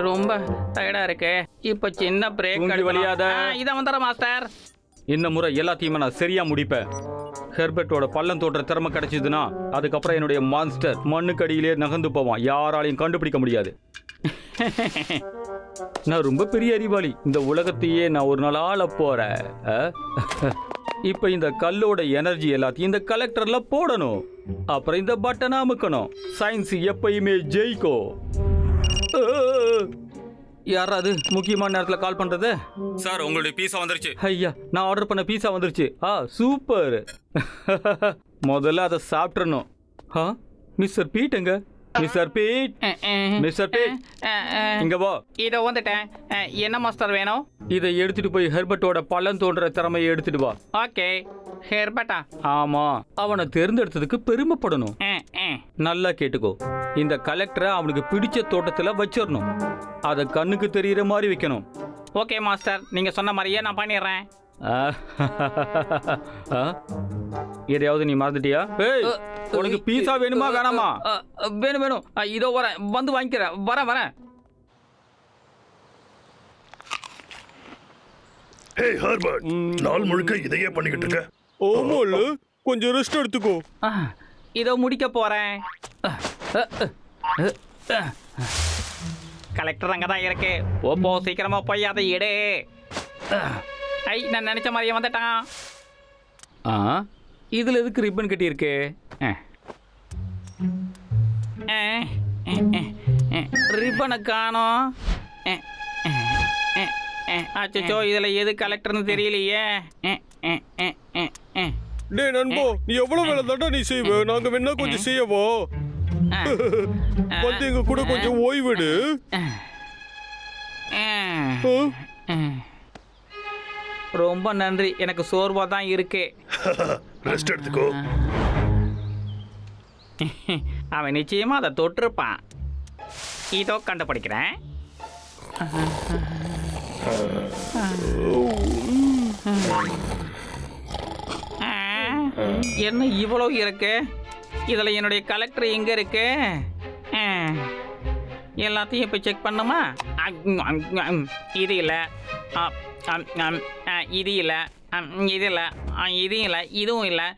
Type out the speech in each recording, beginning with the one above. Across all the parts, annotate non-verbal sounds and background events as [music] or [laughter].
ரொம்ப டயர்டா இருக்கு. இப்ப சின்ன பிரேக் தூங்கி வலியாத. இதை வந்துடுறேன் மாஸ்டர் இந்த முறை எல்லாத்தையுமே நான் சரியா முடிப்பேன். ஹெர்பர்ட்டோட பள்ளம் தோன்ற திறமை கிடைச்சதுன்னா அதுக்கப்புறம் என்னுடைய மான்ஸ்டர் மண்ணுக்கடியிலே நகர்ந்து போவான். யாராலையும் கண்டுபிடிக்க முடியாது. நான் ரொம்ப பெரிய அறிவாளி. இந்த உலகத்தையே நான் ஒரு நாள் ஆள போறேன். அஹ்? இப்ப இந்த கல்லோட எனர்ஜி எல்லாத்தையும் இந்த கலெக்டர்ல போடணும். அப்புறம் இந்த பட்டனை அமுக்கணும். சயின்ஸ் எப்பயுமே ஜெயிக்கும் அஹ்! யாராவது முக்கியமான நேரத்தில் கால் பண்றது? சார் உங்களுடைய பீஸா வந்துருச்சு. ஐயா நான் ஆர்டர் பண்ண பீஸா வந்துருச்சு. ஆ சூப்பர் [laughs] முதல்ல அதை சாப்பிட்றணும் ஆ மிஸ்டர் பீட் எங்க? மிஸ்டர் பீட் மிஸ்டர் பீட் இங்க வா. இதோ வந்துட்டேன். என்ன மாஸ்டர் வேணும்? இதை எடுத்துட்டு போய் ஹெர்பர்ட்டோட பள்ளம் தோன்ற திறமையை எடுத்துட்டு வா. ஓகே ஹேர்பட்டா ஆமா. அவனை தேர்ந்தெடுத்ததுக்கு பெருமைப்படணும். நல்லா கேட்டுக்கோ. இந்த கலெக்டரை அவனுக்கு பிடிச்ச தோட்டத்துல வச்சிடணும் அதை கண்ணுக்கு தெரியற மாதிரி வைக்கணும். Okay master. நீங்க சொன்ன மாதிரியே நான் பண்ணிடுறேன்? எதையாவது நீ மறந்துட்டியா? ஏய் உனக்கு பீஸா வேணுமா வேணாமா? வேணும் வேணும். இதோ வரேன். வந்து வாங்கிக்கிறேன். வரேன் வரேன் ஹே ஹார்பர்ட் நாள் முழுக்க இதையே பண்ணிக்கிட்டு இருக்க. ஆமால கொஞ்சம் ரெஸ்ட் எடுத்துக்கோ இதோ முடிக்க போறேன். கலெக்டர் அங்கே தான் இருக்கு ஓ போ சீக்கிரமா போய் அதை எடு. ஐ நான் நினைச்ச மாதிரியே வந்துட்டான் ஆ இதுல எதுக்கு ரிப்பன் கட்டி இருக்கு அஹ். அஹ், அஹ், அஹ், அஹ். ரிப்பனை காணோம். அச்சச்சோ இதுல எது கலெக்டர்னு தெரியலையே டேய் நண்போ நீ எவ்வளவு வேலை தாண்டா நீ செய்வ? நாங்க வேணா கொஞ்சம் செய்யவா? வந்து எங்க கூட கொஞ்சம் ஓய்வெடு. ரொம்ப நன்றி. எனக்கு சோர்வா தான் இருக்கு. ரெஸ்ட் [laughs] எடுத்துக்கோ. [laughs] அவன் நிச்சயமா அதை தொட்டிருப்பான். இதோ கண்டுபிடிக்கிறேன். ஆ, என்ன இவ்வளோ இருக்கு? இதில் என்னுடைய கலெக்டர் எங்கே இருக்கு? எல்லாத்தையும் இப்போ செக் பண்ணுமா? இது இல்லை. இது இல்லை. இது இல்லை. இது இல்லை. இதுவும் இல்லை.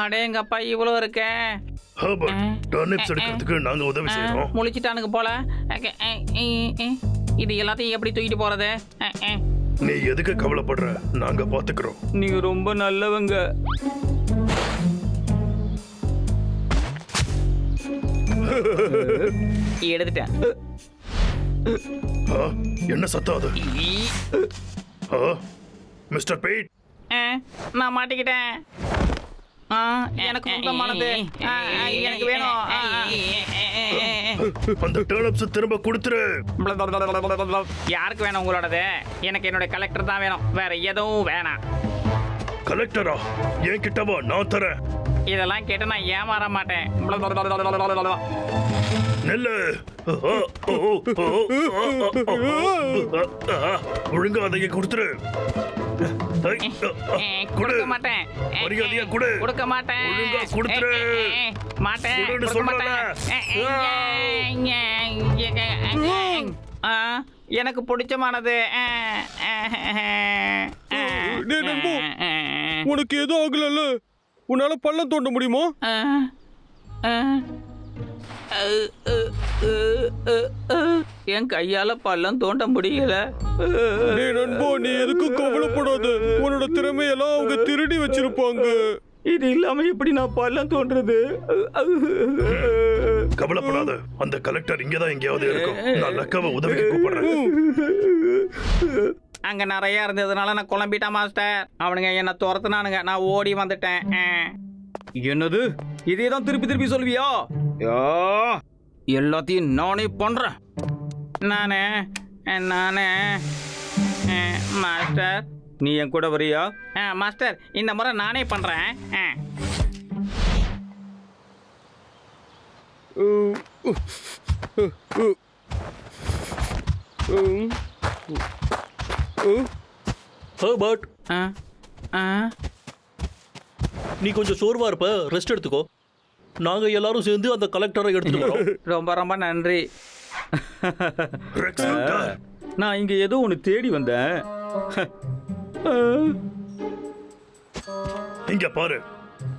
அடேங்கப்பா இவ்வளோ இருக்கே? ஹார்பர்ட் டர்னிப்ஸ் எடுக்கிறதுக்கு நாங்க உதவி செய்யறோம் முழிச்சிட்டானுங்க போல. இது எல்லாத்தையும் எப்படி தூக்கிட்டு போறது. நீ எதுக்கு கவலைப்படுற? நாங்க பாத்துக்கிறோம். நீங்க ரொம்ப நல்லவங்க. எடுத்துட்டேன். ஆ, என்ன சத்தம் அது? Mister Pete. நான் மாட்டிக்கிட்டேன். எனக்கு ஆ, எனக்கு வேணும். அந்த டர்னிப்ஸ் திரும்ப கொடுத்துரு யாருக்கு வேணும் உங்களோடது எனக்கு என்னுடைய கலெக்டர் தான் வேணும் வேற எதுவும் வேணாம் கலெக்டரா என் கிட்டவா நான் தரேன் இதெல்லாம் கேட்டு நான் ஏமாற மாட்டேன் நெல்லு ஒழுங்கா அதை கொடுத்துரு. கொடுக்க மாட்டேன். மரியாதையா கொடு. கொடுக்க மாட்டேன். ஒழுங்கா கொடுத்துரு. மாட்டேன். கொடுக்க. மாட்டேன். ஆ, எனக்கு பிடிச்சமானது. உனக்கு எதுவும் ஆகலல்ல? உன்னால பள்ளம் தோண்ட முடியுமா? என் கையால பள்ளம் தோண்ட முடியல. டேய் நண்போ நீ எதுக்கும் கவலைப்படாத. உன்னோட திறமையெல்லாம் அவங்க திருடி வச்சிருப்பாங்க. இது இல்லாம எப்படி நான் பள்ளம் தோன்றது? கவலைப்படாத. அந்த கலெக்டர் இங்கதான் எங்கேயாவது இருக்கும். நான் லக்காவை உதவிக்கு கூப்பிடுறேன். அங்க நிறைய இருந்ததுனால நான் குழம்பிட்டேன் மாஸ்டர். அவனுங்க என்ன துரத்துனானுங்க. நான் ஓடி வந்துட்டேன். என்னது? இதே தான் திருப்பி திருப்பி சொல்வியா எல்லாத்தையும் நானே பண்றேன். நானு நானு. மாஸ்டர். நீ என் கூட வரியா? மாஸ்டர் இந்த முறை நானே பண்றேன். ஹர்பர்ட். அஹ், அஹ், நீ கொஞ்சம் சோர்வா இருப்ப. ரெஸ்ட் எடுத்துக்கோ. நாங்க எல்லாரும் சேர்ந்து அந்த கலெக்டரை எடுத்துட்டு வரோம். [laughs] ரொம்ப ரொம்ப நன்றி. நான் இங்க ஏதோ ஒன்று தேடி வந்தேன். இங்க பாரு.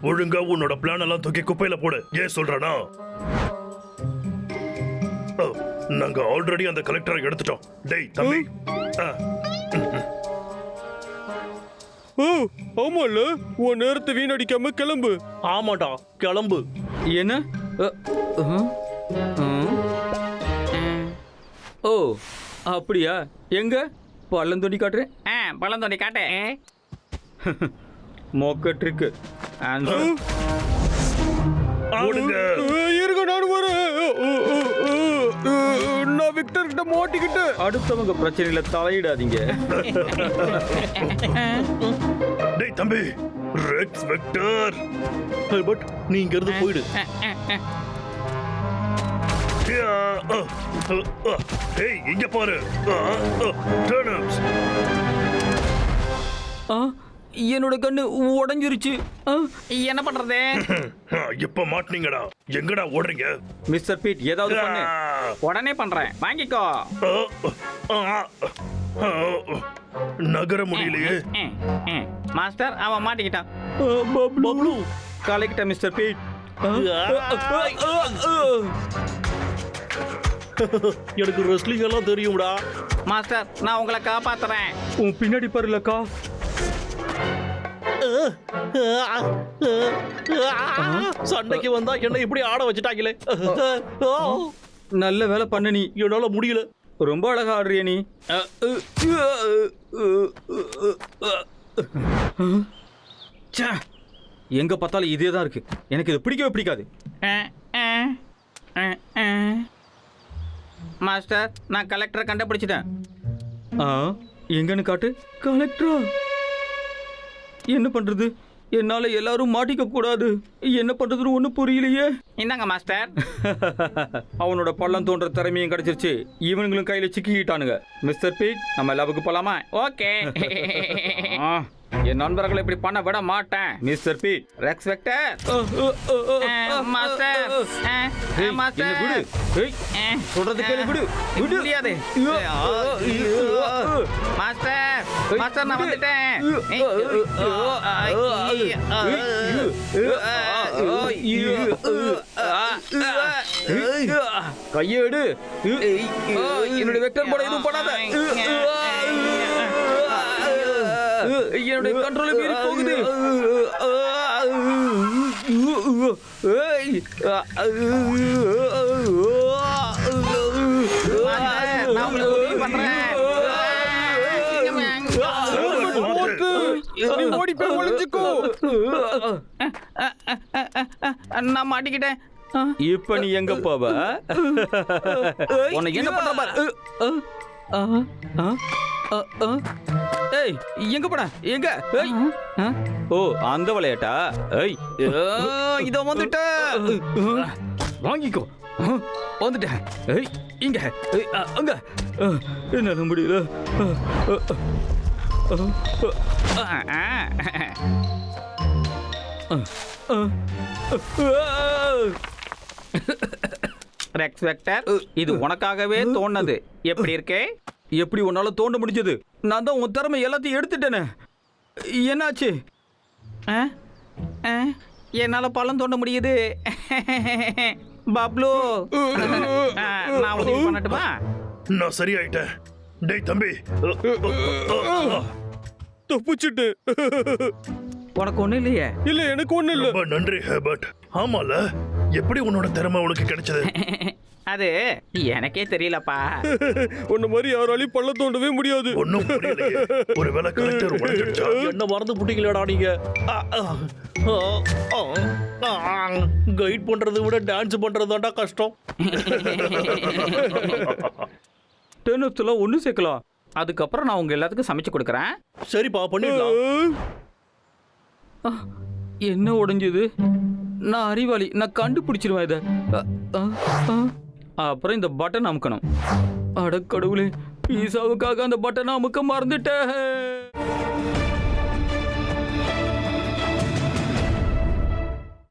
ஒழுங்கா உன்னோட பிளான் எல்லாம் தூக்கி குப்பையில போடு. ஏன் சொல்றனா? ஓ, நாங்க ஆல்ரெடி அந்த கலெக்டரை எடுத்துட்டோம். டேய் தம்பி. ஆமால உன் நேரத்தை வீணடிக்காம கிளம்பு. ஆமாடா கிளம்பு. என்ன. ஓ அப்படியா? எங்க? பள்ளம் தோண்டி காட்டுறேன். ஆ பழம் தோண்டி காட்டு மொக்க ட்ரிக்கு ஆன்சர் ஓடுங்க இருங்க நான் வரேன். விக்டர் கிட்ட மாட்டிக்கிட்டு. அடுத்தவங்க பிரச்சனையில தலையிடாதீங்க. டேய் தம்பி ரெக்ஸ் வெக்டர் பட் நீ இங்க இருந்து போயிடு. யா, ஆ, ஆ, ஆ. டேய் இங்க பாரு. டர்னிப்ஸ் ஆ, என்னோட கண்ணு உடைஞ்சிருச்சு. என்ன பண்றது? [laughs] இப்ப மாட்டினீங்கடா? எங்கடா ஓடுறீங்க? மிஸ்டர் பீட் ஏதாவது பண்ணு. உடனே பண்றேன். வாங்கிக்கோ. நகர முடியலையே. மாஸ்டர் அவன் மாட்டிக்கிட்டான். பப்ளு. Collector mister Pete. எனக்கு ரெஸ்லிங் எல்லாம் தெரியும்டா. மாஸ்டர் நான் உங்களை காப்பாத்துறேன். உன் பின்னாடி பாருலக்கா சண்டைக்கு வந்தா என்ன இப்படி ஆட வச்சுட்டாங்களே. நல்ல வேலை பண்ண நீ. என்னால முடியல. ரொம்ப அழகா ஆடுறிய நீ. எங்க பார்த்தாலும் இதே தான் இருக்கு. எனக்கு இது பிடிக்கவே பிடிக்காது. மாஸ்டர் நான் கலெக்டரை கண்டுபிடிச்சிட்டேன். ஆ எங்கன்னு காட்டு. கலெக்டரா? என்ன பண்றது? என்னால எல்லாரும் மாட்டிக்க கூடாது. என்ன பண்றதுன்னு ஒன்றும் புரியலையே. இந்தாங்க மாஸ்டர். [laughs] அவனோட பள்ளம் தோன்ற திறமையும் கிடைச்சிருச்சு. இவனுங்களும் கையில சிக்கிக்கிட்டானுங்க. மிஸ்டர் பீட் நம்ம லேபுக்கு போலாமா? ஓகே. என் நண்பர்களை இப்படி பண்ண விட மாட்டேன். Mister Pete. Rex Vector. Master. Master. விடு. சொல்றது கேளு விடு. விடு. முடியாது. மாஸ்டர். மாஸ்டர் நான் வந்துட்டேன் கையேடு என்னுடைய வெக்டர் போட எதுவும் பண்ணாத என்னுடைய கண்ட்ரோலை மீறி போகுது நான் உங்களுக்கு பண்றேன். போய் ஒளிஞ்சுக்கோ நான் மாட்டிக்கிட்டேன். இப்ப நீ எங்க போவ? உன்னை என்ன பண்ற பாரு. ஏய் எங்க போன? எங்க? ஓ அந்த விளையாட்டா? ஏய். இதோ வந்துட்ட. வாங்கிக்கோ. வந்துட்டேன். ஏய் இங்க. அங்க. என்னால முடியல. ரெக்ஸ் வெக்டர் இது உனக்காகவே தோணுது எப்படி இருக்கே? எப்படி உன்னால தோண்ட முடிஞ்சது? நான் தான் உன் திறமை எல்லாத்தையும் எடுத்துட்டேனே. என்னாச்சு? ஆ? ஆ? என்னால பழம் தோண்ட முடியுது. பப்ளு. ஆ, நான் உதவி பண்ணட்டுமா? நான் சரியாயிட்டேன். டேய் தம்பி. தப்பிச்சுட்டு. உனக்கு ஒண்ணும் இல்லையே? இல்ல எனக்கு ஒண்ணு இல்ல. ரொம்ப நன்றி ஹேபர்ட். ஆமால எப்படி உன்னோட திறமை உனக்கு கிடைச்சது? [laughs] அது எனக்கே தெரியலப்பா. [laughs] உன்ன மாதிரி யாராலையும் பள்ள தோண்டவே முடியாது. ஒன்னும் புரியலையே. ஒருவேளை கலெக்டர் உடைஞ்சிடுச்சா? [laughs] என்ன மறந்து புட்டிங்களேடா நீங்க? கைட் பண்றதை விட டான்ஸ் பண்றது தான்டா கஷ்டம். டென்னிஸ்ல ஒன்று சேர்க்கலாம் அதுக்கப்புறம் நான் உங்க எல்லாத்துக்கும் சமைச்சு கொடுக்குறேன். சரிப்பா பண்ணிடலாம். என்ன உடைஞ்சது? நான் அறிவாளி நான் கண்டுபிடிச்சிருவேன் இதை. அப்புறம் இந்த பட்டன் அமுக்கணும். அட கடவுளே பீஸாவுக்காக அந்த பட்டனை அமுக்க மறந்துட்டேன்.